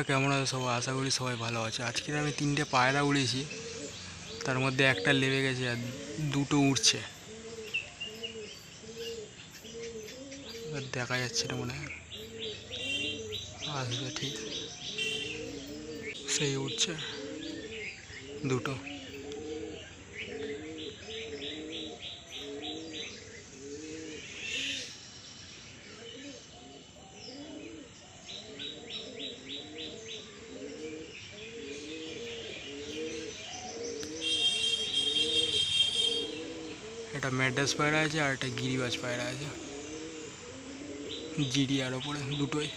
আছো সবাই? আশা করি সবাই ভালো আছে। আজকে আমি তিনটে পায়রা উড়েছি তার মধ্যে একটা লেবে গেছে আর দুটো উড়ছে। এবার দেখা যাচ্ছে না মনে হয়। আসবে ঠিক। সেই উঠছে দুটো। একটা ম্যাডাস পায়রা আছে আর একটা গিরিবাজ পায়রা আছে। জিডি আর ওপরে, দুটোই।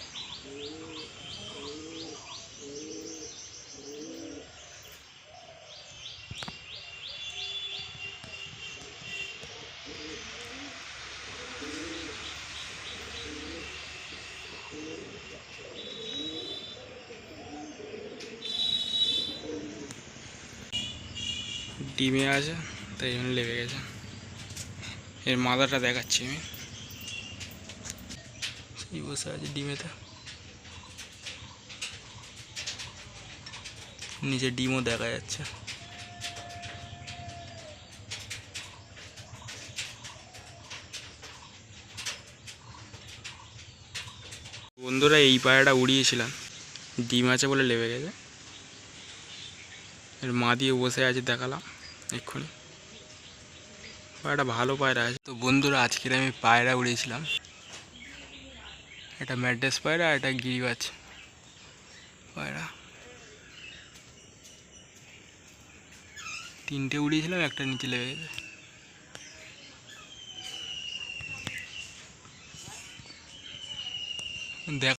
ডিমে আছে, তাই জন্য লেগে গেছে। এর মাথাটা দেখাচ্ছি আমি। সেই বসে আছে ডিমেতে। নিচে ডিমও দেখা যাচ্ছে। বন্ধুরা, এই পায়রাটা উড়িয়েছিলাম। ডিম আছে বলে লেবে গেছে। এর মা দিয়ে বসে আছে দেখালাম, এক্ষুনি। পায়রাটা ভালো পায়রা আছে। তো বন্ধুরা, আজকের আমি পায়রা উড়িয়েছিলাম এটা ম্যাড্রাস পায়রা আর এটা গিরিবাজ পায়রা। তিনটে উড়িয়েছিলাম একটা নিচে লেগে গেছে। দেখ